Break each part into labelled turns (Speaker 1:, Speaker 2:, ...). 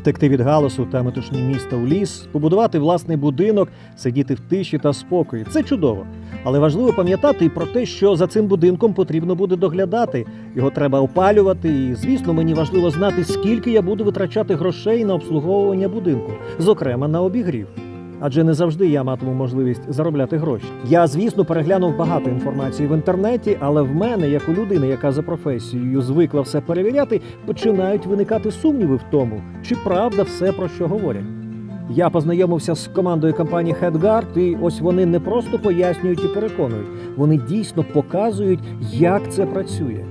Speaker 1: втекти від галасу та метушні міста у ліс, побудувати власний будинок, сидіти в тиші та спокої. Це чудово. Але важливо пам'ятати і про те, що за цим будинком потрібно буде доглядати. Його треба опалювати. І, звісно, мені важливо знати, скільки я буду витрачати грошей на обслуговування будинку, зокрема на обігрів. Адже не завжди я матиму можливість заробляти гроші. Я, звісно, переглянув багато інформації в інтернеті, але в мене, як у людини, яка за професією звикла все перевіряти, починають виникати сумніви в тому, чи правда все про що говорять. Я познайомився з командою компанії HeadGuard, і ось вони не просто пояснюють і переконують, вони дійсно показують, як це працює.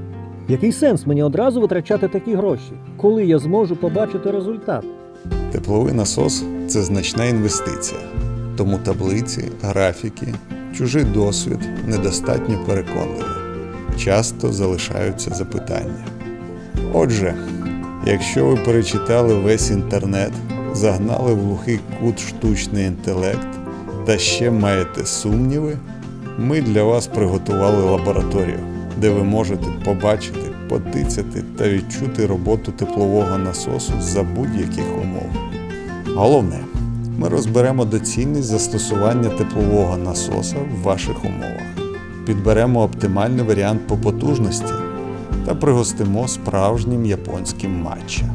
Speaker 1: Який сенс мені одразу витрачати такі гроші, коли я зможу побачити результат?
Speaker 2: Тепловий насос це значна інвестиція, тому таблиці, графіки, чужий досвід недостатньо переконливі. Часто залишаються запитання. Отже, якщо ви перечитали весь інтернет, загнали в глухий кут штучний інтелект та ще маєте сумніви, ми для вас приготували лабораторію, де ви можете побачити, потицяти та відчути роботу теплового насосу за будь-яких умов. Головне, ми розберемо доцільність застосування теплового насоса в ваших умовах, підберемо оптимальний варіант по потужності та пригостимо справжнім японським матча.